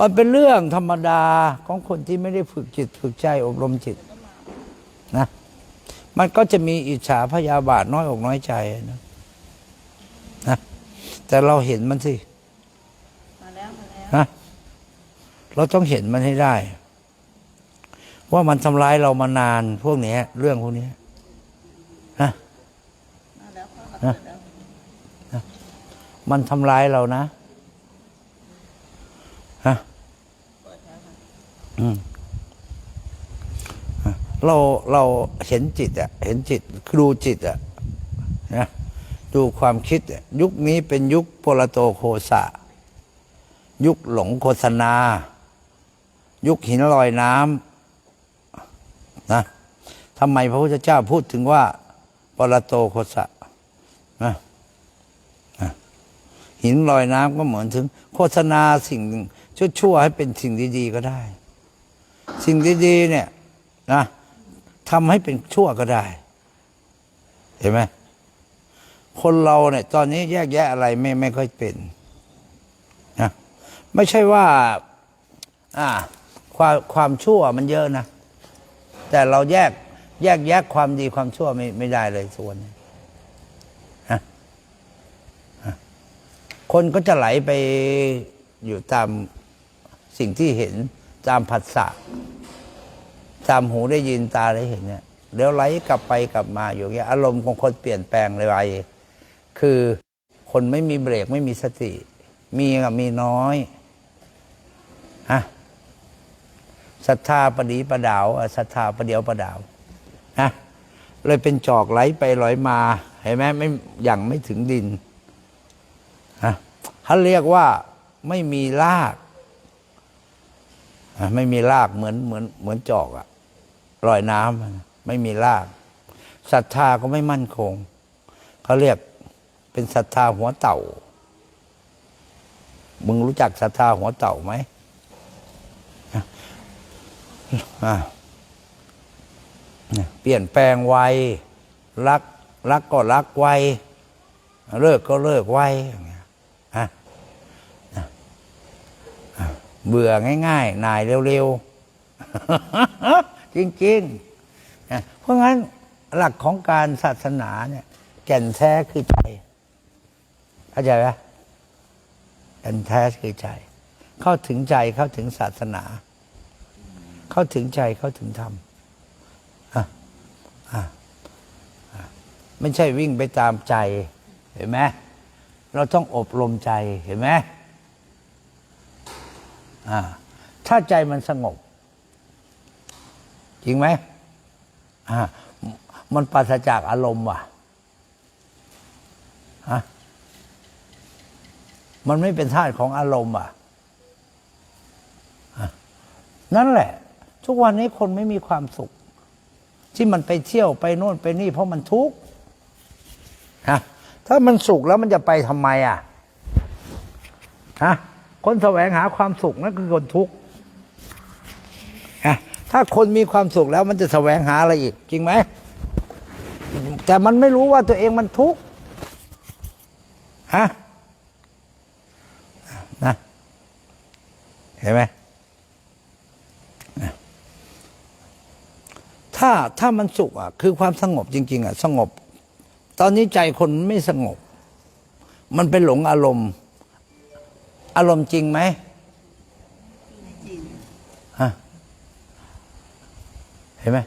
มันเป็นเรื่องธรรมดาของคนที่ไม่ได้ฝึกจิต ฝึกใจอบรมจิตนะมันก็จะมีอิจฉาพยาบาทน้อยอกน้อยใจนะนะแต่เราเห็นมันสิมาแล้วมาแล้วนะเราต้องเห็นมันให้ได้ ว่ามันทำร้ายเรามานานพวกเนี้ยเรื่องพวกเนี้ยนะมาแล้วพ่อมานะเปิดแล้วมันทำร้ายเรานะฮะ เปิดแล้วค่ะ อืม เราเราเห็นจิตอะเห็นจิตดูจิตอะนะดูความคิดยุคนี้เป็นยุคโปรโตโคสะ ยุคหลงโฆษณา ยุคหินลอยน้ำนะทำไมพระพุทธเจ้าพูดถึงว่าปรโตโคสะนะหินลอยน้ำก็เหมือนถึง โฆษณาสิ่งหนึ่งชั่วๆให้เป็นสิ่งดี ๆ ก็ได้ สิ่งดีๆเนี่ยนะทำให้เป็นชั่วก็ได้ เห็นไหมคนเราเนี่ยตอนนี้แยกแยะอะไรไม่ไม่ค่อยเป็นนะไม่ใช่ว่า อ่า ความความชั่วมันเยอะนะ แต่เราแยกแยกแยะความดีความชั่วไม่ไม่ได้เลยส่วนนะคนก็จะไหลไปอยู่ตามสิ่งที่เห็น ตามผัสสะตามหูได้ยินตาได้เห็นเนี่ยเดี๋ยวไหลกลับไปกลับมาอยู่อย่างเงี้ยอารมณ์ของคนเปลี่ยนแปลงเลยไวคือคนไม่มีเบรกไม่มีสติ มีกับมีน้อยฮะศรัทธาประดีประดาวศรัทธาประเดียวประดาวนะเลยเป็นจอกไหลไปไหลมาเห็นไหมไม่อย่างไม่ถึงดินฮะเขาเรียกว่าไม่มีราก ไม่มีรากเหมือนเหมือนเหมือนจอกอะลอยน้ำไม่มีรากศรัทธาก็ไม่มั่นคง เขาเรียกเป็นศรัทธาหัวเต่า มึงรู้จักศรัทธาหัวเต่าไหมเนี่ยเปลี่ยนแปลงไวรักรักก็รักไวเลิกก็เลิกไวอย่างเงี้ยอะอะอะ เบื่อง่ายๆนายเร็วๆ จริงๆ เพราะงั้นหลักของการศาสนาเนี่ย แก่นแท้คือใจเข้าใจไหมแก่นแท้คือใจ เข้าถึงใจเข้าถึงศาสนา เข้าถึงใจเข้าถึงธรรมอะอะไม่ใช่วิ่งไปตามใจ เห็นไหมเราต้องอบรมใจเห็นไหม อ่าถ้าใจมันสงบ จริงไหมอ่ามันปราศจากอารมณ์ว่ะฮะมันไม่เป็นธาตุของอารมณ์อะอะ นั่นแหละ ทุกวันนี้คนไม่มีความสุข ที่มันไปเที่ยวไปโน่นไปนี่ เพราะมันทุกข์ฮะถ้ามันสุขแล้วมันจะไปทำไมอะฮะ คนแสวงหาความสุขนั่นคือคนทุกข์ถ้าคนมีความสุขแล้วมันจะแสวงหาอะไรอีก จริงไหม แต่มันไม่รู้ว่าตัวเองมันทุกข์ฮะนะเห็นไหมถ้าถ้ามันสุขอะ คือความสงบจริง ๆ อะ สงบ ตอนนี้ใจคนไม่สงบ มันเป็นหลงอารมณ์ อารมณ์จริงไหมฮะเห็นไหม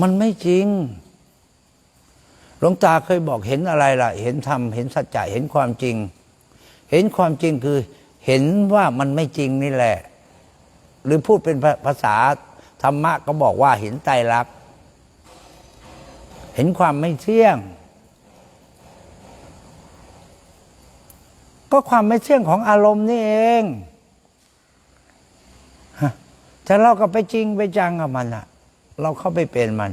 มันไม่จริง หลวงตาเคยบอกเห็นอะไรล่ะ เห็นธรรมเห็นสัจจะเห็นความจริง เห็นความจริงคือเห็นว่ามันไม่จริงนี่แหละ หรือพูดเป็นภาภาษาธรรมะก็บอกว่าเห็นไตรลักษณ์เห็นความไม่เที่ยง ก็ความไม่เที่ยงของอารมณ์นี่เองฮะแต่เราก็ไปจริงไปจังกับมันอะเราเข้าไปเป็นมัน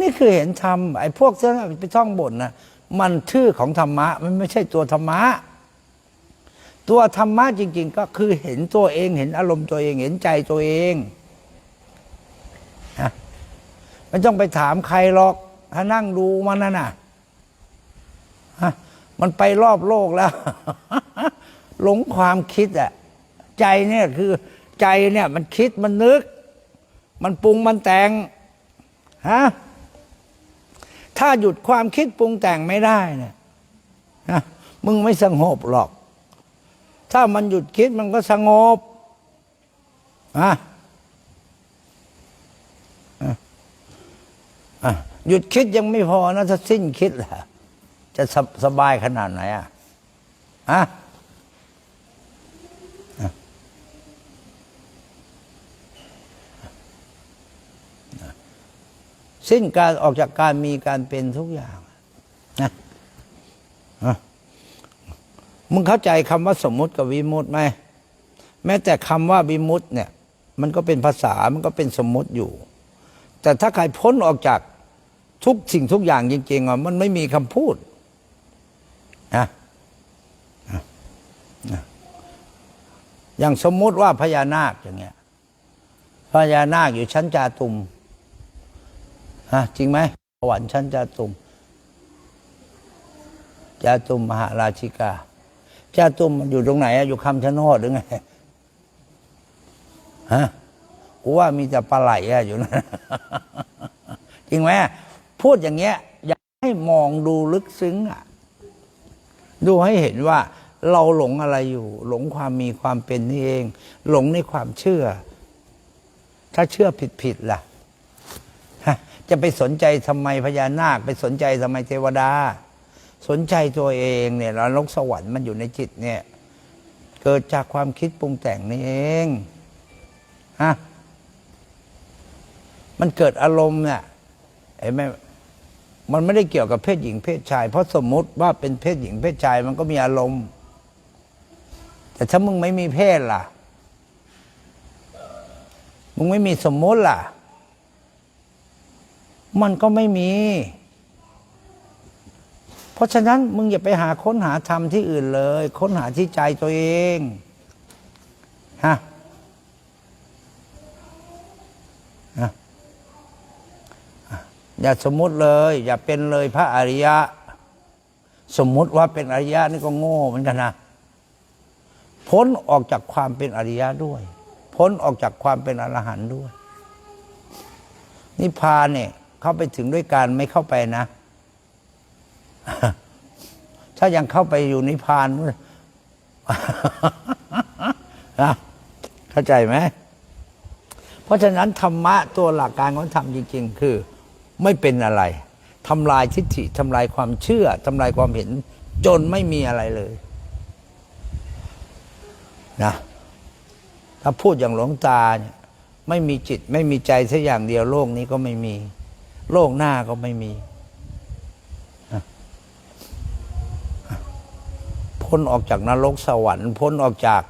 นี่คือเห็นธรรมไอ้พวกเสื้อไปท่องบทนะมันชื่อของธรรมะ มันไม่ใช่ตัวธรรมะ ตัวธรรมะจริง ๆ ก็คือเห็นตัวเอง เห็นอารมณ์ตัวเอง เห็นใจตัวเองไม่ต้องไปถามใครหรอก ถ้านั่งดูมันน่ะนะ มันไปรอบโลกแล้ว หลงความคิดอะใจเนี่ยคือใจเนี่ยมันคิดมันนึก มันปรุงมันแต่งฮะถ้าหยุดความคิดปรุงแต่งไม่ได้เนี่ยนะมึงไม่สงบหรอก ถ้ามันหยุดคิดมันก็สงบอะหยุดคิดยังไม่พอนะถ้าสิ้นคิดล่ะ จะสบสบายขนาดไหนอะอะสิ้นการออกจากการมีการเป็นทุกอย่างนะมึงเข้าใจคำว่าสมมุติกับวิมุติไหมแม้แต่คำว่าวิมุตติเนี่ย มันก็เป็นภาษามันก็เป็นสมมุติอยู่ แต่ถ้าใครพ้นออกจากทุกสิ่งทุกอย่างจริงๆอะมันไม่มีคำพูด นะนะนะ อย่างสมมุติว่าพญานาคอย่างเงี้ยพญานาคอยู่ชั้นจาตุมฮะจริงไหมสวรรค์ชั้นจาตุมจาตุมมหาราชิกาจาตุมมันอยู่ตรงไหนอะอยู่คำชะโนดหรือไงฮะกูว่ามีแต่ปลาไหลอะอยู่นั่นจริงไหมพูดอย่างเงี้ย อยากให้มองดูลึกซึ้งอะดูให้เห็นว่า เราหลงอะไรอยู่ หลงความมีความเป็นนี่เอง หลงในความเชื่อ ถ้าเชื่อผิดผิดๆล่ะจะไปสนใจทำไมพญานาค ไปสนใจทำไมเทวดา สนใจตัวเองเนี่ยแล้วนกสวรรค์มันอยู่ในจิตเนี่ยเกิดจากความคิดปรุงแต่งนี่เองฮะมันเกิดอารมณ์เนี่ยเห็นไหมมันไม่ได้เกี่ยวกับเพศหญิงเพศชาย เพราะสมมุติว่าเป็นเพศหญิงเพศชายมันก็มีอารมณ์ แต่ถ้ามึงไม่มีเพศล่ะ มึงไม่มีสมมุติล่ะ มันก็ไม่มี เพราะฉะนั้นมึงอย่าไปหาค้นหาธรรมที่อื่นเลย ค้นหาที่ใจตัวเองฮะอย่าสมมุติเลย อย่าเป็นเลยพระอริยะ สมมุติว่าเป็นอริยะนี่ก็โง่เหมือนกันนะ พ้นออกจากความเป็นอริยะด้วย พ้นออกจากความเป็นอรหันต์ด้วย นิพพานเนี่ยเข้าไปถึงด้วยการไม่เข้าไปนะ ถ้ายังเข้าไปอยู่นิพพานนะเข้าใจไหมเพราะฉะนั้นธรรมะตัวหลักการของธรรมจริง ๆ คือ ไม่เป็นอะไรทำลายทิฏฐิทำลายความเชื่อทำลายความเห็น จนไม่มีอะไรเลย นะถ้าพูดอย่างหลวงตาเนี่ยไม่มีจิตไม่มีใจสักอย่างเดียวโลกนี้ก็ไม่มี โลกหน้าก็ไม่มีพ้นออกจากนรกสวรรค์พ้นออกจาก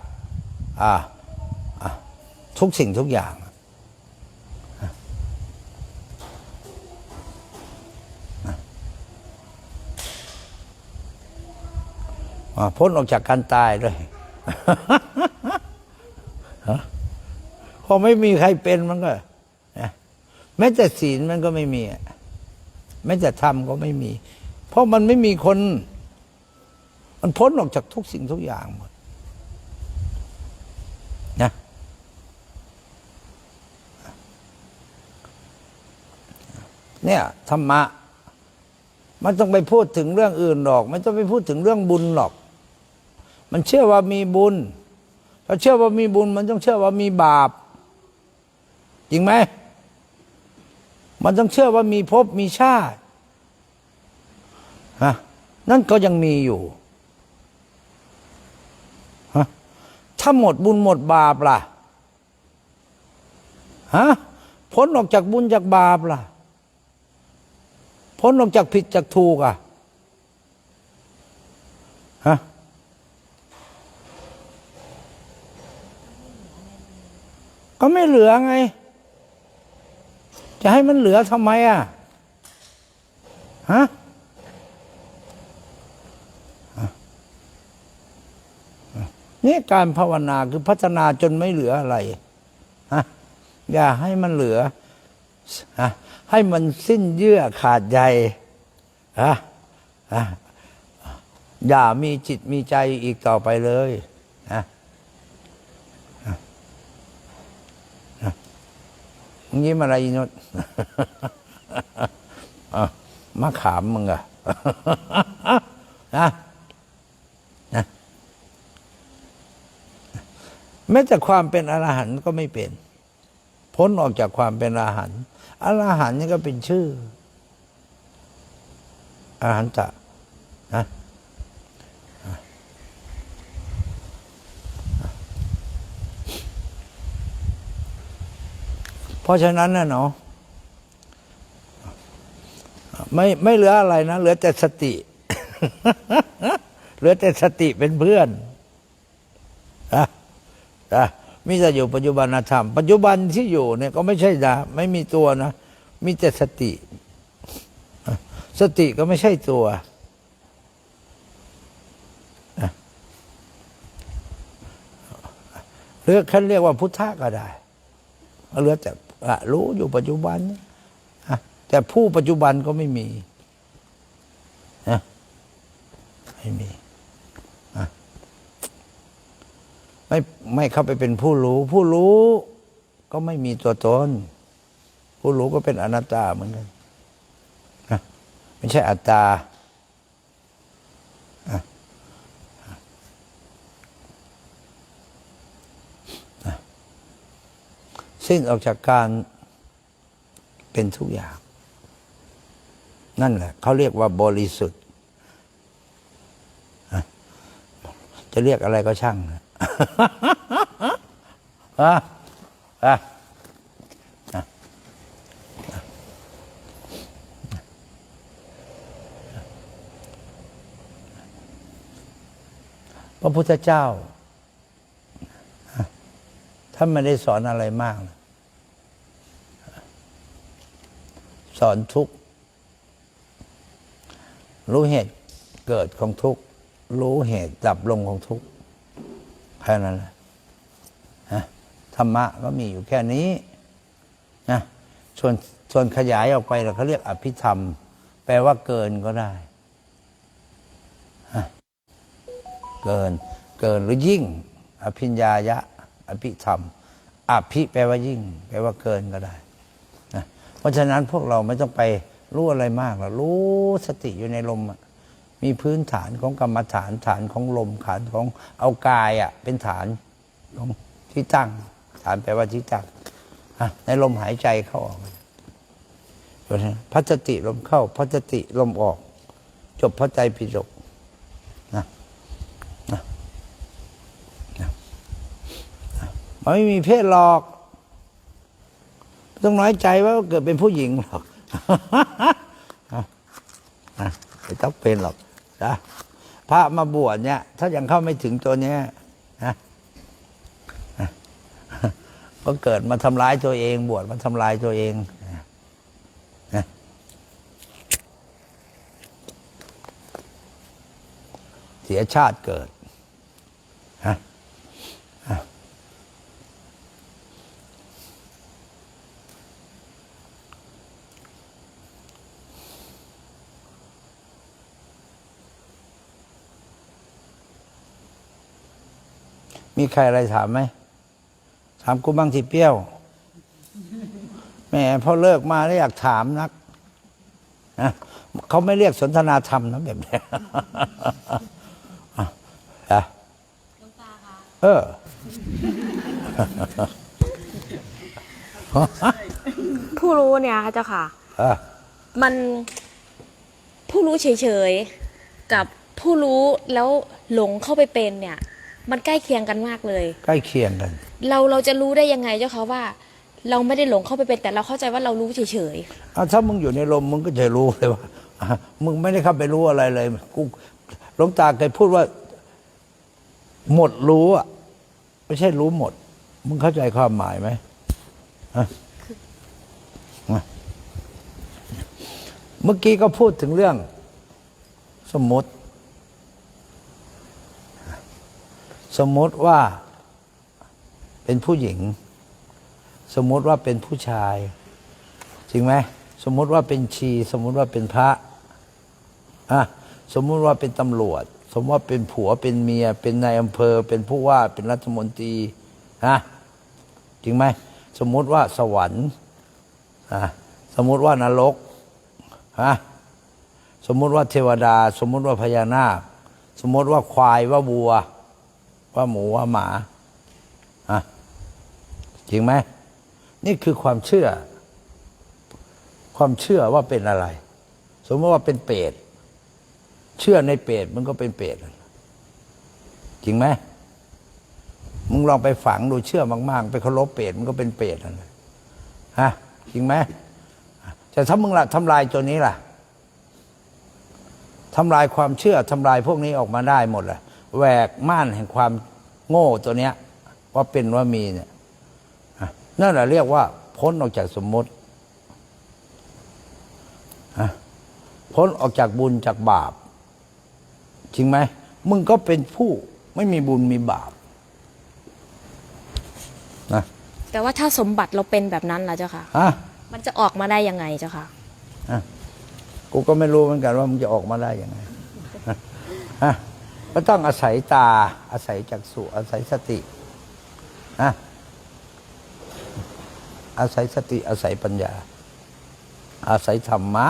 อ่าทุกสิ่งทุกอย่างพ้นออกจากการตายด้วย พอไม่มีใครเป็นมันก็แม้แต่ศีลมันก็ไม่มีแม้แต่ธรรมก็ไม่มี เพราะมันไม่มีคน มันพ้นออกจากทุกสิ่งทุกอย่างหมดนะเนี่ยธรรมะ มันต้องไปพูดถึงเรื่องอื่นหรอกไม่ต้องไปพูดถึงเรื่องบุญหรอก มันเชื่อว่ามีบุญพอเชื่อว่ามีบุญ มันต้องเชื่อว่ามีบาป จริงไหม มันต้องเชื่อว่ามีภพมีชาติฮะนั่นก็ยังมีอยู่ฮะถ้าหมดบุญหมดบาปล่ะฮะพ้นออกจากบุญจากบาปล่ะ พ้นออกจากผิดจากถูกอะฮะ ก็ไม่เหลือไง จะให้มันเหลือทำไมอะฮะนี่การภาวนาคือพัฒนาจนไม่เหลืออะไรฮะอย่าให้มันเหลือฮะให้มันสิ้นเยื่อขาดใยฮะอย่ามีจิตมีใจอีกต่อไปเลย มึงยิ้มอะไรนุชมาขามมึงอะนะนะแม้แต่ความเป็นอรหันต์ก็ไม่เป็น พ้นออกจากความเป็นอรหันต์อรหันต์นี่ก็เป็นชื่ออรหันตะนะ เพราะฉะนั้นนะเนาะไม่ไม่เหลืออะไรนะ เหลือแต่สติ เหลือแต่สติเป็นเพื่อนนะนะมิจะอยู่ปัจจุบันธรรม ปัจจุบันที่อยู่เนี่ยก็ไม่ใช่นะไม่มีตัวนะ มีแต่สติ สติก็ไม่ใช่ตัวนะหรือเขาเรียกว่าพุทธะก็ได้ เหลือแต่ รู้อยู่ปัจจุบันนะแต่ผู้ปัจจุบันก็ไม่มีนะไม่มีไม่ไม่เข้าไปเป็นผู้รู้ ผู้รู้ก็ไม่มีตัวตน ผู้รู้ก็เป็นอนัตตาเหมือนกันนะไม่ใช่อัตตาอะอะ สิ้นออกจากการเป็นทุกอย่าง นั่นแหละเขาเรียกว่าบริสุทธิ์ จะเรียกอะไรก็ช่างนะพระพุทธเจ้าท่านไม่ได้สอนอะไรมากนะ สอนทุกข์รู้เหตุเกิดของทุกข์รู้เหตุดับลงของทุกข์แค่นั้นแหละธรรมะก็มีอยู่แค่นี้นะส่วนส่วนขยายออกไปเราเขาเรียกอภิธรรม แปลว่าเกินก็ได้ เกิน เกินหรือยิ่ง อภิญญายะ อภิธรรม อภิแปลว่ายิ่ง แปลว่าเกินก็ได้ เพราะฉะนั้นพวกเราไม่ต้องไปรู้อะไรมากหรอกรู้สติอยู่ในลมมีพื้นฐานของกรรมฐานฐานของลมฐานของเอากายอะ เป็นฐานของที่ตั้ง ฐานแปลว่าที่ตั้งในลมหายใจเข้าออกพราะฉะนั้นพัสติลมเข้าพัสติลมออก จบพระใจปิฎกมันไม่มีเพศหรอก ต้องน้อยใจว่าเกิดเป็นผู้หญิงหรอกอไม่ต้องเป็นหรอกนะพระมาบวชเนี่ย ถ้ายังเข้าไม่ถึงตัวเนี้ยนะก็เกิดมาทำร้ายตัวเอง บวชมาทำลายตัวเองนะเสียชาติเกิด มีใครอะไรถามไหม ถามกูบ้างสิเปรี้ยวแหมพอเลิกมาแล้วอยากถามนักนะเขาไม่เรียกสนทนาธรรมนะแบบนี้อะอะเออผู้รู้เนี่ยค่ะเจ้าค่ะอะมันผู้รู้เฉยๆ กับผู้รู้แล้วหลงเข้าไปเป็นเนี่ย มันใกล้เคียงกันมากเลย ใกล้เคียงกัน เราเราจะรู้ได้ยังไงเจ้าค่ะว่า เราไม่ได้หลงเข้าไปเป็นแต่เราเข้าใจว่าเรารู้เฉยเอาถ้ามึงอยู่ในลมมึงก็จะรู้เลยว่าอะมึงไม่ได้เข้าไปรู้อะไรเลยกูหลวงตาเคยพูดว่า หมดรู้อะไม่ใช่รู้หมด มึงเข้าใจความหมายไหมฮะอะเมื่อกี้ก็พูดถึงเรื่อง สมมติ สมมติว่าเป็นผู้หญิง สมมติว่าเป็นผู้ชาย จริงไหมสมมติว่าเป็นชี สมมติว่าเป็นพระอะสมมติว่าเป็นตำรวจ สมมติว่าเป็นผัวเป็นเมีย เป็นนายอำเภอ เป็นผู้ว่าเป็นรัฐมนตรีนะจริงไหมสมมติว่าสวรรค์อะสมมติว่านรกฮะสมมติว่าเทวดา สมมติว่าพญานาค สมมติว่าควายว่าวัว ว่าหมูว่าหมาอะจริงไหมนี่คือความเชื่อ ความเชื่อว่าเป็นอะไร สมมติว่าเป็นเปรตเชื่อในเปรตมันก็เป็นเปรตจริงไหมมึงลองไปฝังดูเชื่อมาก ๆ ไปเคารพเปรตมันก็เป็นเปรตนั่นแหละฮะจริงไหมแต่ถ้ามึงละทำลายตัวนี้ล่ะทำลายความเชื่อทำลายพวกนี้ออกมาได้หมดเลย แหวกม่านแห่งความโง่ตัวเนี้ย ว่าเป็นว่ามีเนี่ยอะนั่นแหละเรียกว่า พ้นออกจากสมมติอะพ้นออกจากบุญจากบาป จริงไหมมึงก็เป็นผู้ไม่มีบุญมีบาปนะแต่ว่าถ้าสมบัติเราเป็นแบบนั้นล่ะเจ้าค่ะฮะมันจะออกมาได้ยังไงเจ้าค่ะกูก็ไม่รู้เหมือนกันว่ามึงจะออกมาได้ยังไงฮะ ก็ต้องอาศัยตา อาศัยจักษุอาศัยสติฮะอาศัยสติอาศัยปัญญา อาศัยธรรมะ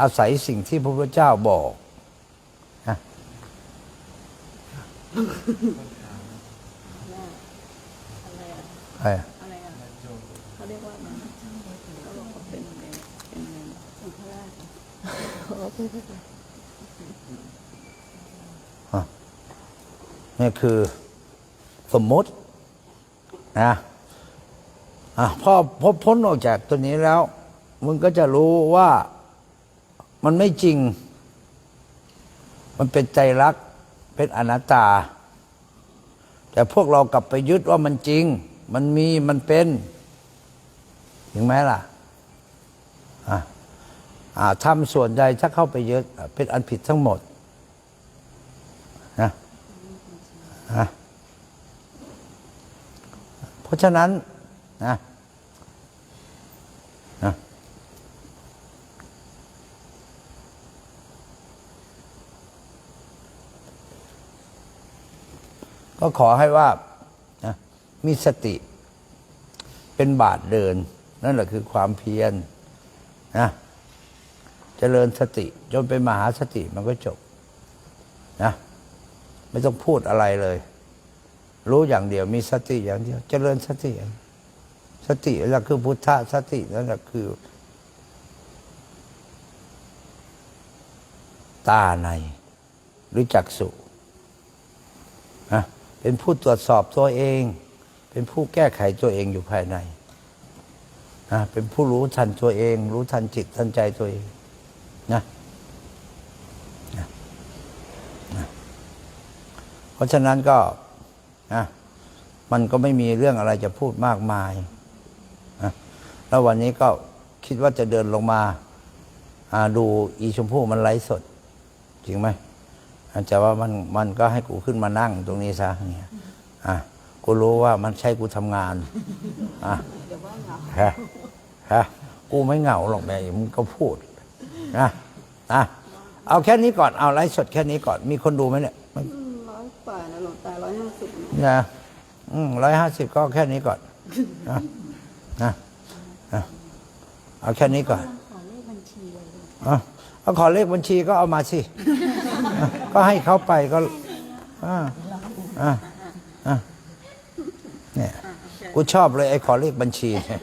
อาศัยสิ่งที่พระพุทธเจ้าบอกฮะอะไรอะใช่อะไรอะเขาเรียกว่าอะไรนะเขาบอกว่าเป็นเป็นเป็นเป็นพระราช นี่คือสมมตินะอะพอพอพ้นออกจากตัวนี้แล้ว มึงก็จะรู้ว่ามันไม่จริง มันเป็นใจรัก เป็นอนัตตา แต่พวกเรากลับไปยึดว่ามันจริง มันมีมันเป็นถึงไหมล่ะอ่าทำส่วนใดถ้าเข้าไปยึดอะเป็นอันผิดทั้งหมดนะ นะเพราะฉะนั้นนะนะก็ขอให้ว่านะมีสติเป็นบาทเดิน นั่นแหละคือความเพียรนะเจริญสติจนเป็นมหาสติมันก็จบนะ ไม่ต้องพูดอะไรเลย รู้อย่างเดียวมีสติอย่างเดียว เจริญสติ สตินั่นแหะคือพุทธะสตินั่นแหละคือ ตาใน หรือจักสุนะเป็นผู้ตรวจสอบตัวเอง เป็นผู้แก้ไขตัวเองอยู่ภายในนะเป็นผู้รู้ทันตัวเอง รู้ทันจิตทันใจตัวเองนะ เพ ราะฉะนั้นก็นะมันก็ไม่มีเรื่องอะไรจะพูดมากมายนะแล้ววันนี้ก็คิดว่าจะเดินลงมาาดูอีชมพู่มันไลฟ์สด จริงไหมอาจจะว่ามันมันก็ให้กูขึ้นมานั่งตรงนี้ซะเนี่ยอะกูรู้ว่ามันใช่กูทำงานอะฮะฮะกูไม่เหงาหรอกแม่มึงก็พูดนะนะเอาแค่นี้ก่อนเอาไลฟ์สดแค่นี้ก่อนมีคนดูไหมเนี่ยกว่านะหลวง ตาร้อยห้าสิบนะร้อยห้าสิบก็เอาแค่นี้ก่อนนะนะนะเอาแค่นี้ก่อนขอเลขบัญชีเลยเอาเอาขอเลขบัญชีก็เอามาสิอะก็ให้เขาไปก็อ่าอ่าอ่าเนี่ยกูชอบเลยไอ้ขอเลขบัญชีเนี่ย